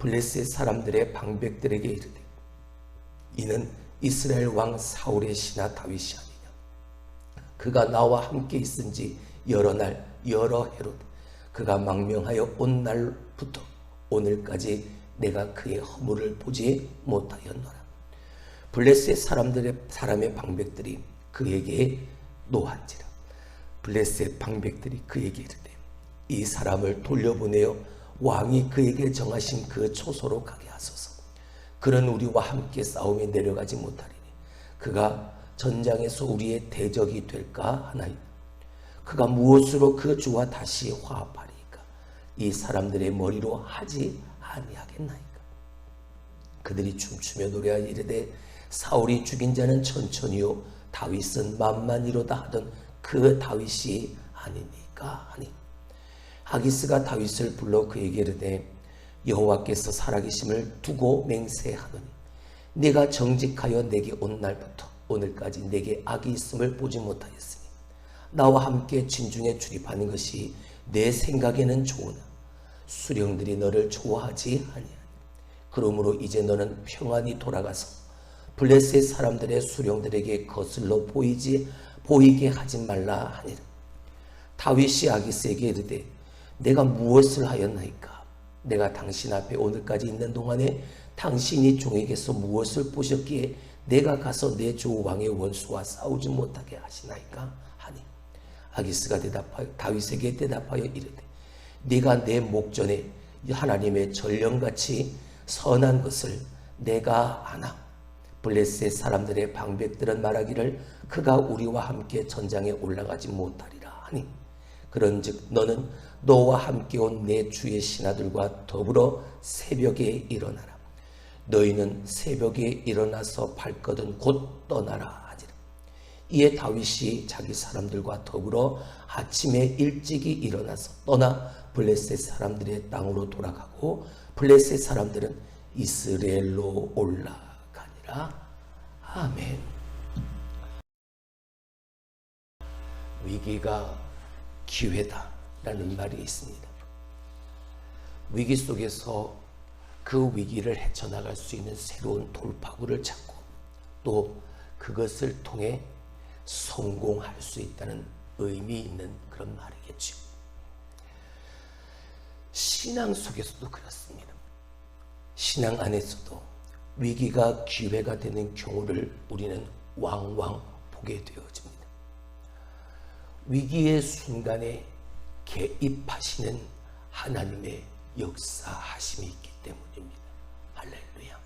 블레셋 사람들의 방백들에게 이르되 이는 이스라엘 왕 사울의 신하 다윗이 아니냐? 그가 나와 함께 있은지 여러 날 여러 해로 그가 망명하여 온 날부터 오늘까지 내가 그의 허물을 보지 못하였노라. 블레셋 사람들의 사람의 방백들이 그에게 노한지라. 블레셋 방백들이 그에게 이르되 이 사람을 돌려보내어 왕이 그에게 정하신 그 초소로 가게 하소서. 그는 우리와 함께 싸움에 내려가지 못하리니 그가 전장에서 우리의 대적이 될까 하나이다. 그가 무엇으로 그 주와 다시 화합하리까? 이 사람들의 머리로 하지 아니하겠나이까? 그들이 춤추며 노래하여 이르되 사울이 죽인 자는 천천히요 다윗은 만만이로다 하던 그 다윗이 아니니까 하니 아기스가 다윗을 불러 그에게 이르되 여호와께서 살아계심을 두고 맹세하노니 네가 정직하여 내게 온 날부터 오늘까지 내게 악이 있음을 보지 못하였으니 나와 함께 진중에 출입하는 것이 내 생각에는 좋으나 수령들이 너를 좋아하지 아니하니 그러므로 이제 너는 평안히 돌아가서 블레셋 사람들의 수령들에게 거슬러 보이지 보이게 하지 말라 하니라. 다윗이 아기스에게 이르되 내가 무엇을 하였나이까? 내가 당신 앞에 오늘까지 있는 동안에 당신이 종에게서 무엇을 보셨기에 내가 가서 내 주 왕의 원수와 싸우지 못하게 하시나이까? 하니 아기스가 대답하여 다윗에게 대답하여 이르되 네가 내 목전에 하나님의 전령같이 선한 것을 내가 아나? 블레셋 사람들의 방백들은 말하기를 그가 우리와 함께 전장에 올라가지 못하리라 하니 그런즉 너는 너와 함께 온 내 주의 신하들과 더불어 새벽에 일어나라. 너희는 새벽에 일어나서 발거든 곧 떠나라 하니라. 이에 다윗이 자기 사람들과 더불어 아침에 일찍이 일어나서 떠나 블레셋 사람들의 땅으로 돌아가고 블레셋 사람들은 이스라엘로 올라가니라. 아멘. 위기가 기회다라는 말이 있습니다. 위기 속에서 그 위기를 헤쳐나갈 수 있는 새로운 돌파구를 찾고 또 그것을 통해 성공할 수 있다는 의미 있는 그런 말이겠죠. 신앙 속에서도 그렇습니다. 신앙 안에서도 위기가 기회가 되는 경우를 우리는 왕왕 보게 되어집니다. 위기의 순간에 개입하시는 하나님의 역사하심이 있기 때문입니다. 할렐루야.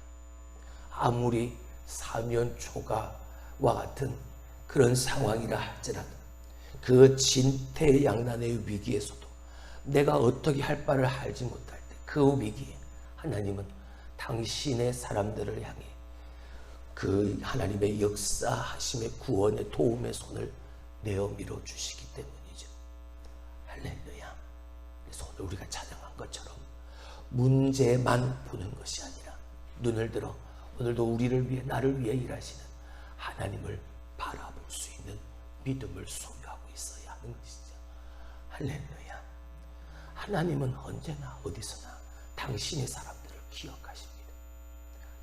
아무리 사면 초가와 같은 그런 상황이라 할지라도 그 진퇴양난의 위기에서도 내가 어떻게 할 바를 알지 못할 때 그 위기에 하나님은 당신의 사람들을 향해 그 하나님의 역사하심의 구원의 도움의 손을 내어 밀어 주시기 때문이죠. 할렐루야. 그래서 오늘 우리가 찬양한 것처럼 문제만 보는 것이 아니라 눈을 들어 오늘도 우리를 위해 나를 위해 일하시는 하나님을 바라볼 수 있는 믿음을 소유하고 있어야 하는 것이죠. 할렐루야. 하나님은 언제나 어디서나 당신의 사람들을 기억하십니다.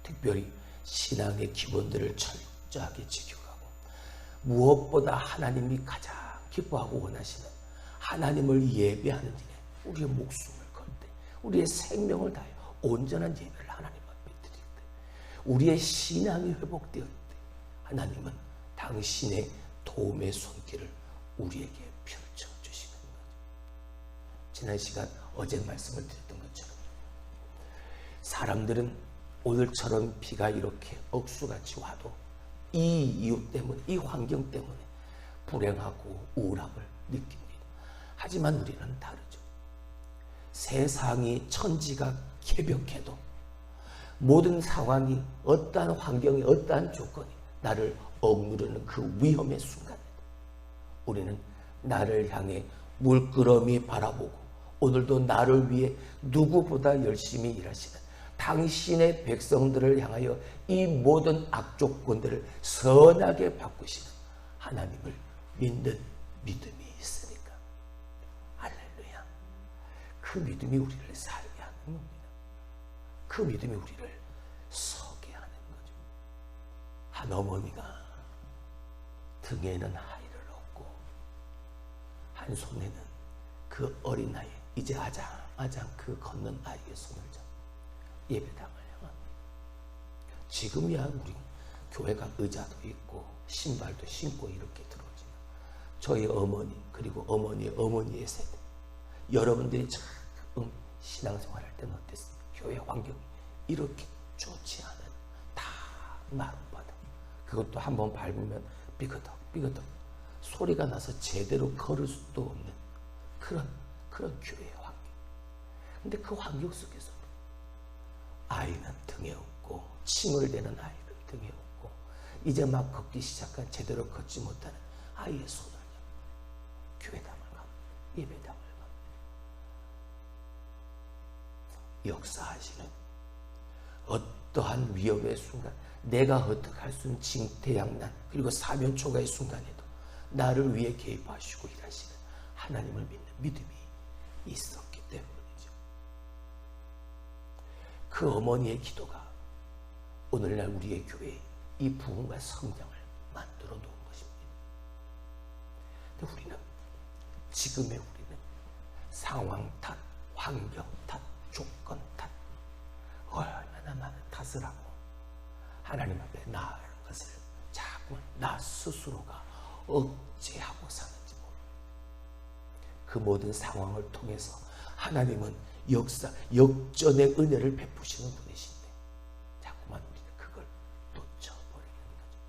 특별히 신앙의 기본들을 철저하게 지켜가고 무엇보다 하나님이 가장 기뻐하고 원하시는 하나님을 예배하는 일에 우리의 목숨을 걸 때, 우리의 생명을 다해 온전한 예배를 하나님 앞에 드릴 때, 우리의 신앙이 회복되었을 때 하나님은 당신의 도움의 손길을 우리에게 펼쳐 주시는 거죠. 지난 시간 어제 말씀을 드렸던 것처럼 사람들은 오늘처럼 비가 이렇게 억수같이 와도 이 이유 때문에 이 환경 때문에 불행하고 우울함을 느낍니다. 하지만 우리는 다르죠. 세상이 천지가 개벽해도 모든 상황이 어떠한 환경이 어떠한 조건이 나를 억누르는 그 위험의 순간에 우리는 나를 향해 물끄러미 바라보고 오늘도 나를 위해 누구보다 열심히 일하시는 당신의 백성들을 향하여 이 모든 악조건들을 선하게 바꾸시는 하나님을 믿는 믿음이 있으니까? 할렐루야. 그 믿음이 우리를 살게 하는 겁니다. 그 믿음이 우리를 서게 하는 거죠. 한 어머니가 등에는 아이를 얻고 한 손에는 그 어린아이 이제 아장아장 그 걷는 아이의 손을 잡고 예배당을 향합니다. 지금이야 우리 교회가 의자도 있고 신발도 신고 이렇게 들어오지만 저희 어머니 그리고 어머니의 어머니의 세대 여러분들이 처음 신앙생활할 때는 어땠습니까? 교회 환경이 이렇게 좋지 않은 다 마룻바닥 그것도 한번 밟으면 삐그덕 삐그덕 소리가 나서 제대로 걸을 수도 없는 그런 그런 교회의 환경. 근데 그 환경 속에서 아이는 등에 업고 침을 대는 아이는 등에 업고 이제 막 걷기 시작한 제대로 걷지 못하는 아이의 손을 교회당을 가고 예배당을 가고 역사하시는 어떠한 위협의 순간 내가 어떻게 할 수 있는 징태양난 그리고 사면초가의 순간에도 나를 위해 개입하시고 일하시는 하나님을 믿는 믿음이 있었기 때문이죠. 그 어머니의 기도가 오늘날 우리의 교회에 이 부흥과 성장을 만들어 놓은 것입니다. 근데 우리는 지금의 우리는 상황 탓, 환경 탓, 조건 탓 얼마나 많은 탓을 하고 하나님 앞에 나아가는 것을 자꾸 나 스스로가 억제하고 사는지 모릅니다. 그 모든 상황을 통해서 하나님은 역사, 역전의 은혜를 베푸시는 분이신데 자꾸만 우리는 그걸 놓쳐버리는 거죠.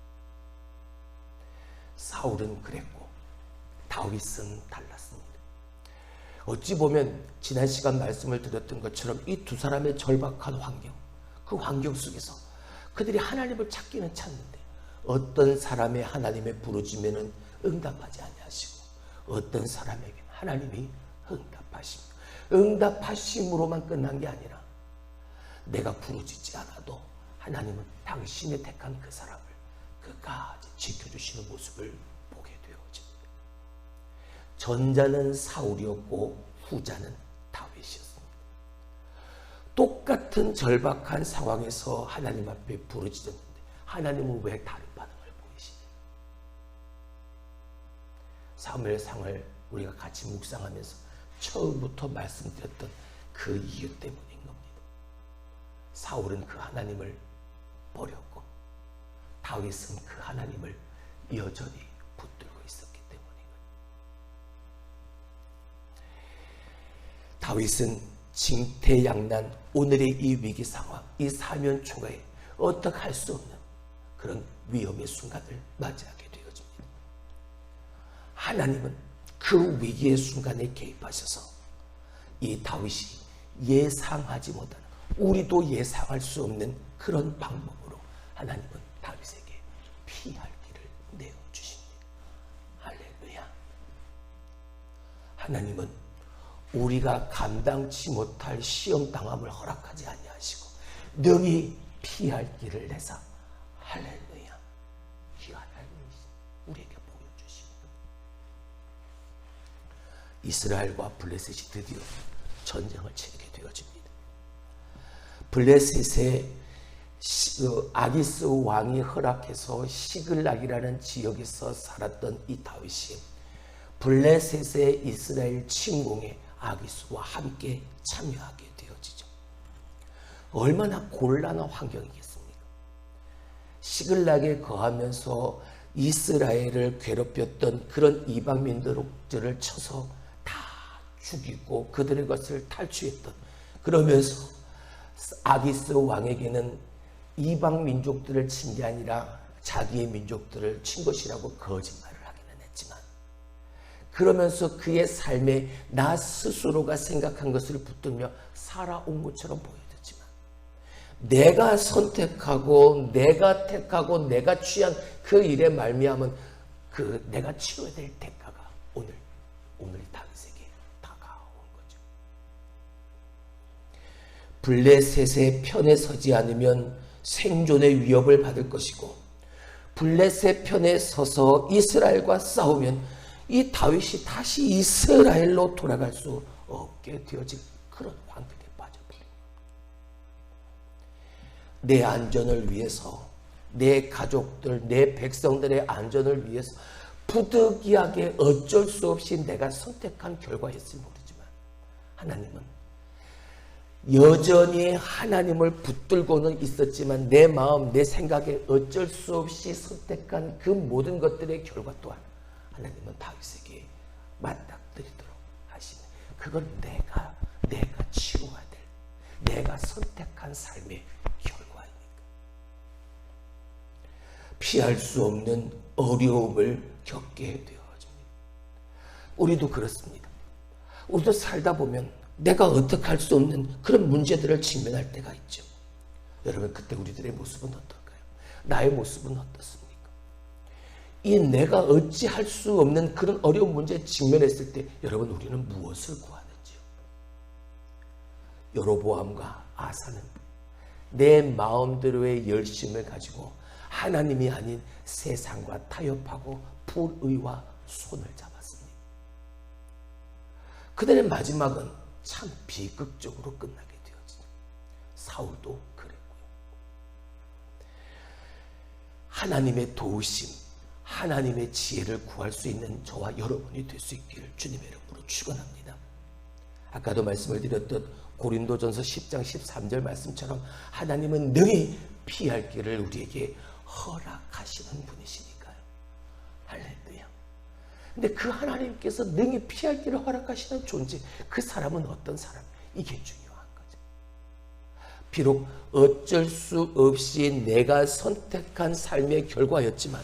사울은 그랬고 다윗은 달랐습니다. 어찌 보면 지난 시간 말씀을 드렸던 것처럼 이 두 사람의 절박한 환경, 그 환경 속에서 그들이 하나님을 찾기는 찾는데 어떤 사람의 하나님의 부르짖으면 응답하지 아니하시고 어떤 사람에게 하나님이 응답하십니다. 응답하심으로만 끝난 게 아니라 내가 부르짖지 않아도 하나님은 당신의 택한 그 사람을 끝까지 지켜주시는 모습을 보게 되어집니다. 전자는 사울이었고 후자는 다윗이었습니다. 똑같은 절박한 상황에서 하나님 앞에 부르짖었는데 하나님은 왜 다른 반응을 보이시냐? 사무엘상을 우리가 같이 묵상하면서 처음부터 말씀드렸던 그 이유 때문인 겁니다. 사울은 그 하나님을 버렸고 다윗은 그 하나님을 여전히 붙들고 있었기 때문인 거예요. 다윗은 징태양난 오늘의 이 위기 상황, 이 사면 초가에 어떻게 할 수 없는 그런 위험의 순간을 맞이하게 되어집니다. 하나님은 그 위기의 순간에 개입하셔서 이 다윗이 예상하지 못하는 우리도 예상할 수 없는 그런 방법으로 하나님은 다윗에게 피할 길을 내어 주십니다. 할렐루야. 하나님은 우리가 감당치 못할 시험 당함을 허락하지 아니하시고 능히 피할 길을 내사 할렐루야. 이 하나님이 우리에게 보여주십니다. 이스라엘과 블레셋이 드디어 전쟁을 치르게 되어집니다. 블레셋의 시- 어, 아기스 왕이 허락해서 시글락이라는 지역에서 살았던 이 다윗이 블레셋의 이스라엘 침공에 아기스와 함께 참여하게 되어지죠. 얼마나 곤란한 환경이겠습니까? 시글락에 거하면서 이스라엘을 괴롭혔던 그런 이방민들을 쳐서 다 죽이고 그들의 것을 탈취했던. 그러면서 아기스 왕에게는 이방 민족들을 친 게 아니라 자기의 민족들을 친 것이라고 거짓말을 하기는 했지만 그러면서 그의 삶에 나 스스로가 생각한 것을 붙들며 살아온 것처럼 보여졌지만 내가 선택하고 내가 택하고 내가 취한 그 일에 말미암은 그 내가 치러야 될 대가가 오늘 오늘 다윗에게 다가온 거죠. 블레셋의 편에 서지 않으면 생존의 위협을 받을 것이고 블레셋 편에 서서 이스라엘과 싸우면 이 다윗이 다시 이스라엘로 돌아갈 수 없게 되어질 그런 환경에 빠져버립니다. 내 안전을 위해서 내 가족들, 내 백성들의 안전을 위해서 부득이하게 어쩔 수 없이 내가 선택한 결과였을 모르지만 하나님은 여전히 하나님을 붙들고는 있었지만 내 마음, 내 생각에 어쩔 수 없이 선택한 그 모든 것들의 결과 또한 하나님은 다윗에게 맞닥뜨리도록 하시네. 그건 내가 내가 치루어야 될 내가 선택한 삶의 결과입니다. 피할 수 없는 어려움을 겪게 되어집니다. 우리도 그렇습니다. 우리도 살다 보면 내가 어떻게 할 수 없는 그런 문제들을 직면할 때가 있죠. 여러분 그때 우리들의 모습은 어떨까요? 나의 모습은 어떻습니까? 이 내가 어찌 할 수 없는 그런 어려운 문제에 직면했을 때 여러분 우리는 무엇을 구하는지요? 여로보암과 아사는 내 마음대로의 열심을 가지고 하나님이 아닌 세상과 타협하고 불의와 손을 잡았습니다. 그들의 마지막은 참 비극적으로 끝나게 되었죠. 사울도 그랬고요. 하나님의 도우심, 하나님의 지혜를 구할 수 있는 저와 여러분이 될 수 있기를 주님의 이름으로 축원합니다. 아까도 말씀을 드렸던 고린도전서 10장 13절 말씀처럼 하나님은 능히 피할 길을 우리에게 허락하시는 분이시니까요. 할렐루야. 근데 그 하나님께서 능히 피할 길을 허락하시는 존재, 그 사람은 어떤 사람? 이게 중요한 거죠. 비록 어쩔 수 없이 내가 선택한 삶의 결과였지만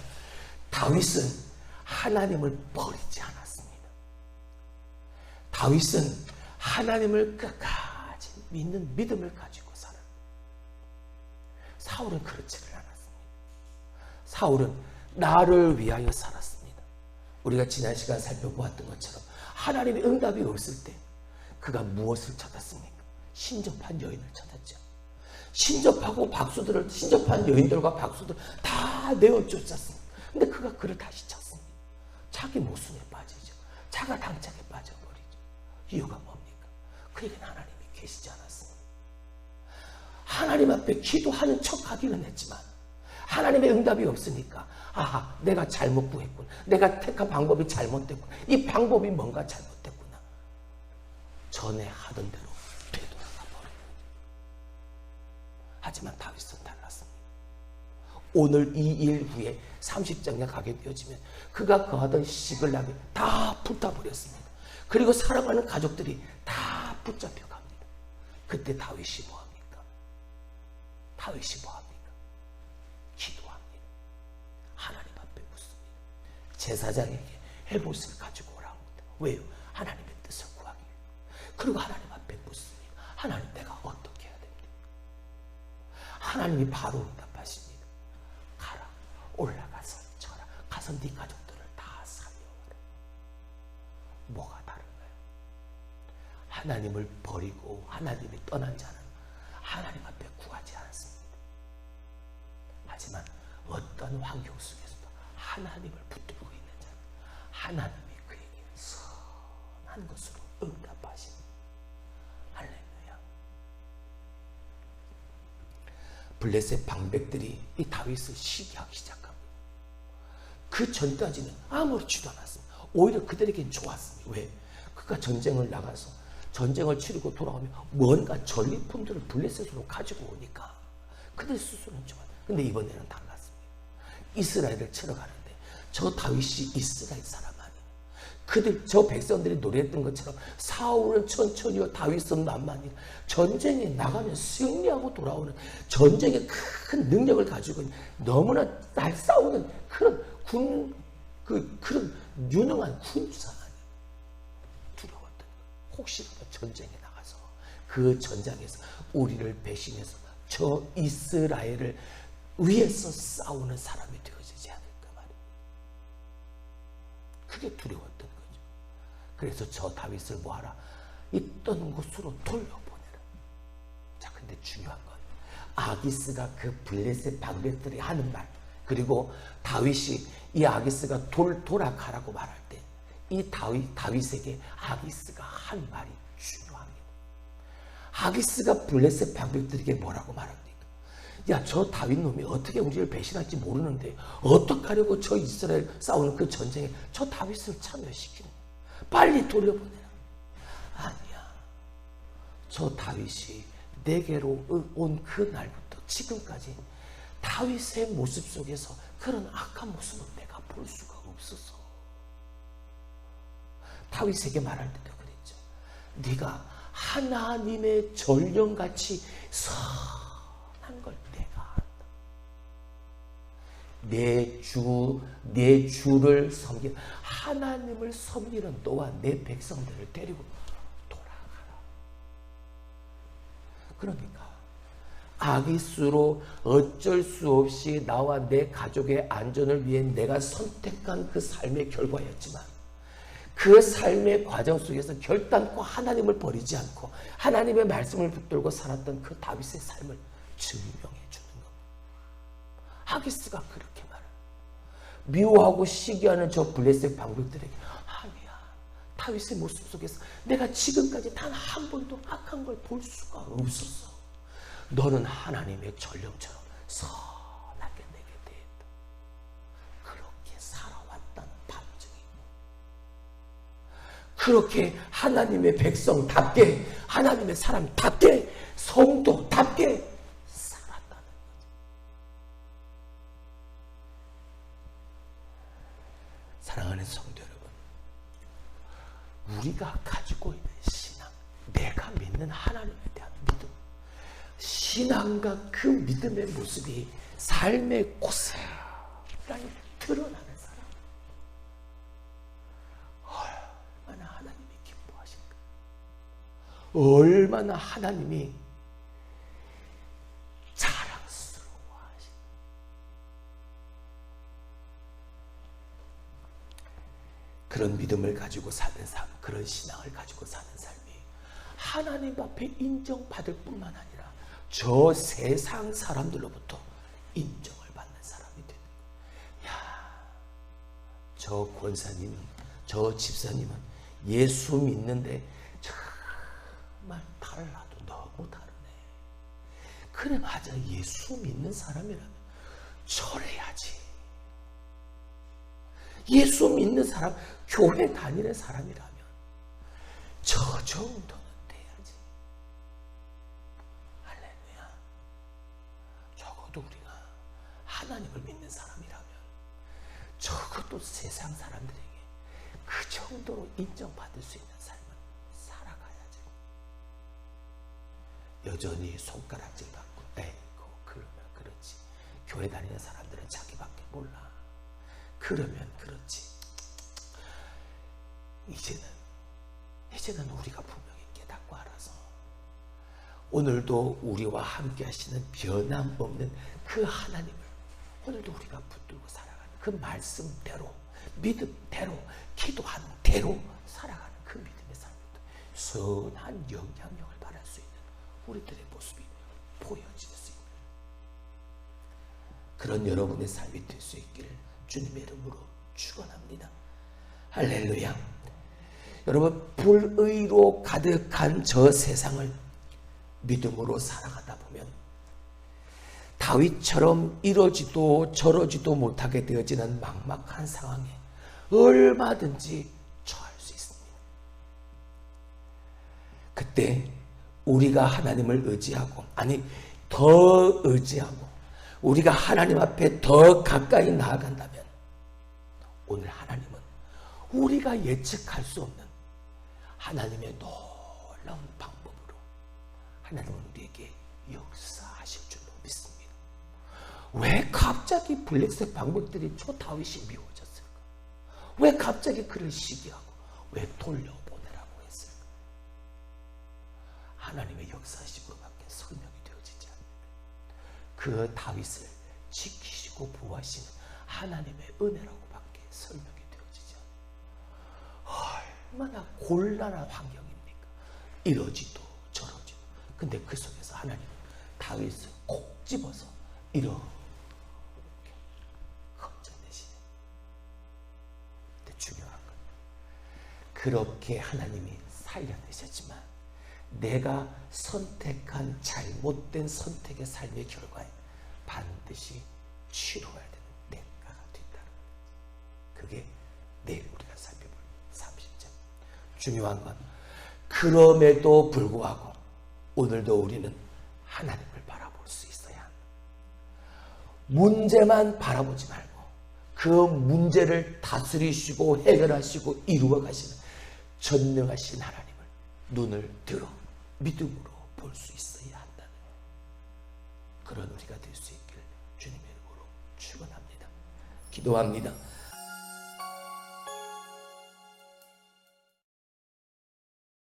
다윗은 하나님을 버리지 않았습니다. 다윗은 하나님을 끝까지 믿는 믿음을 가지고 살아. 사울은 그렇지를 않았습니다. 사울은 나를 위하여 살았습니다. 우리가 지난 시간 살펴보았던 것처럼 하나님의 응답이 없을 때 그가 무엇을 찾았습니까? 신접한 여인을 찾았죠. 신접하고 박수들을 신접한 여인들과 박수들 다 내어 쫓았습니다. 근데 그가 그를 다시 찾습니다. 자기 모순에 빠지죠. 자가 당착에 빠져버리죠. 이유가 뭡니까? 그에게는 하나님이 계시지 않았습니다. 하나님 앞에 기도하는 척 하기는 했지만 하나님의 응답이 없으니까. 아하 내가 잘못 구했군. 내가 택한 방법이 잘못됐군. 이 방법이 뭔가 잘못됐구나. 전에 하던 대로 되돌아가 버려요 하지만 다윗은 달랐습니다. 오늘 이 일 후에 30장에 가게 되어지면 그가 거하던 시글락이 다 불타버렸습니다. 그리고 살아가는 가족들이 다 붙잡혀 갑니다. 그때 다윗이 뭐합니까? 다윗이 뭐합니까? 기도합니다. 하나님 앞에 묻습니다. 제사장에게 해봇을 가지고 오라고 합니다. 왜요? 하나님의 뜻을 구하기. 그리고 하나님 앞에 묻습니다. 하나님 내가 어떻게 해야 됩니까? 하나님이 바로 응답하십니다. 가라 올라가서 쳐라 가서 네 가족들을 다 살려라. 뭐가 다른가요? 하나님을 버리고 하나님이 떠난 자는 하나님 앞에 구하지 않습니다. 하지만 어떤 환경 속에서도 하나님을 붙들고 있는 자는 하나님이 그에게 선한 것으로 응답하십니다. 할렐루야. 블레셋 방백들이 이 다윗을 시기하기 시작합니다. 그 전까지는 아무렇지도 않았습니다. 오히려 그들에겐 좋았습니다. 왜? 그가 전쟁을 나가서 전쟁을 치르고 돌아오면 뭔가 전리품들을 블레셋으로 가지고 오니까 그들 스스로는 좋아요. 근데 이번에는 달랐습니다. 이스라엘을 치러 가는데 저 다윗이 이스라엘 사람 아니에요. 그들 저 백성들이 노래했던 것처럼 사울은 천천히요 다윗은 만만히 전쟁에 나가면 승리하고 돌아오는 전쟁의 큰 능력을 가지고 너무나 날 싸우는 그런 군 그 그런 유능한 군사. 혹시라도 전쟁에 나가서 그 전장에서 우리를 배신해서 저 이스라엘을 위해서 싸우는 사람이 되어지지 않을까 말이에요. 그게 두려웠던 거죠. 그래서 저 다윗을 뭐하라? 있던 곳으로 돌려보내라. 자, 근데 중요한 건 아기스가 그 블레셋 방백들이 하는 말 그리고 다윗이 이 아기스가 돌 돌아가라고 말할 때 이 다윗 다윗에게 아기스가 한 말이 중요합니다. 아기스가 블레셋 방백들에게 뭐라고 말합니까? 야, 저 다윗 놈이 어떻게 우리를 배신할지 모르는데 어떡하려고 저 이스라엘 싸우는 그 전쟁에 저 다윗을 참여시키는 빨리 돌려보내라. 아니야. 저 다윗이 내게로 온 그 날부터 지금까지 다윗의 모습 속에서 그런 악한 모습을 내가 볼 수가 없었어. 다윗에게 말할 때도 그랬죠. 네가 하나님의 전령같이 선한 걸 내가 안다. 내 주, 내 주를 섬기 하나님을 섬기는 너와 내 백성들을 데리고 돌아가라. 그러니까 아기수로 어쩔 수 없이 나와 내 가족의 안전을 위해 내가 선택한 그 삶의 결과였지만 그 삶의 과정 속에서 결단코 하나님을 버리지 않고 하나님의 말씀을 붙들고 살았던 그 다윗의 삶을 증명해 주는. 하기스가 그렇게 말을 미워하고 시기하는 저 블레셋 방백들에게 아니야 다윗의 모습 속에서 내가 지금까지 단 한 번도 악한 걸 볼 수가 없었어. 너는 하나님의 전령처럼 선하게 내게 대했다. 그렇게 살아왔다는 반증이 그렇게 하나님의 백성답게 하나님의 사람답게 성도답게 살았다는 거죠. 사랑하는 성도 여러분, 우리가 가지고 있는 신앙, 내가 믿는 하나님에 대한 믿음, 신앙과 그 믿음의 모습이 삶의 고스란히 드러나는 사람. 얼마나 하나님이 기뻐하실까? 얼마나 하나님이 자랑스러워하실까? 그런 믿음을 가지고 사는 삶, 그런 신앙을 가지고 사는 삶이 하나님 앞에 인정받을 뿐만 아니라 저 세상 사람들로부터 인정을 받는 사람이 되는 거예요. 야, 저 권사님은, 저 집사님은 예수 믿는데 정말 달라도 너무 다르네. 그래, 맞아. 예수 믿는 사람이라면 저래야지. 예수 믿는 사람, 교회 다니는 사람이라면 저 정도는 돼야지. 할렐루야. 적어도 우리가 하나님을 믿는 사람이라면 적어도 세상 사람들에게 그 정도로 인정받을 수 있는 삶을 살아가야지. 여전히 손가락질 받고, 에이고, 그러면 그렇지. 교회 다니는 사람들은 자기밖에 몰라. 그러면 그렇지. 이제는, 이제는 우리가 분명히 깨닫고 알아서 오늘도 우리와 함께 하시는 변함없는 그 하나님을 오늘도 우리가 붙들고 살아가는 그 말씀대로, 믿음대로, 기도하는 대로 살아가는 그 믿음의 삶부터 선한 영향력을 발할 수 있는 우리들의 모습이 보여질 수 있는 그런 여러분의 삶이 될 수 있기를 주님의 이름으로 축원합니다. 할렐루야. 여러분 불의로 가득한 저 세상을 믿음으로 살아가다 보면 다윗처럼 이러지도 저러지도 못하게 되어지는 막막한 상황에 얼마든지 처할 수 있습니다. 그때 우리가 하나님을 의지하고 아니 더 의지하고 우리가 하나님 앞에 더 가까이 나아간다면 오늘 하나님은 우리가 예측할 수 없는 하나님의 놀라운 방법으로 하나님은 우리에게 역사하실 줄로 믿습니다. 왜 갑자기 블랙색 방법들이 초 다윗이 미워졌을까? 왜 갑자기 그를 시기하고 왜 돌려보내라고 했을까? 하나님의 역사심으로밖에 설명이 되어지지 않습니다. 그 다윗을 지키시고 보호하시는 하나님의 은혜라고밖에 설명이 되어지죠. 얼마나 곤란한 환경입니까? 이러지도 저러지도. 근데 그 속에서 하나님은 다윗을 콕 집어서 이렇게 건져내시네. 근데 중요한 건 그렇게 하나님이 살려내셨지만 내가 선택한 잘못된 선택의 삶의 결과에 반드시 치러야 되는 대가가 된다는 것. 그게 내일 우리가 살펴볼 30절. 중요한 건 그럼에도 불구하고 오늘도 우리는 하나님을 바라볼 수 있어야 합니다. 문제만 바라보지 말고 그 문제를 다스리시고 해결하시고 이루어 가시는 전능하신 하나님을 눈을 들어 믿음으로 볼 수 있어야 한다는 그런 우리가 될 수 있기를 주님의 이름으로 축원합니다. 기도합니다.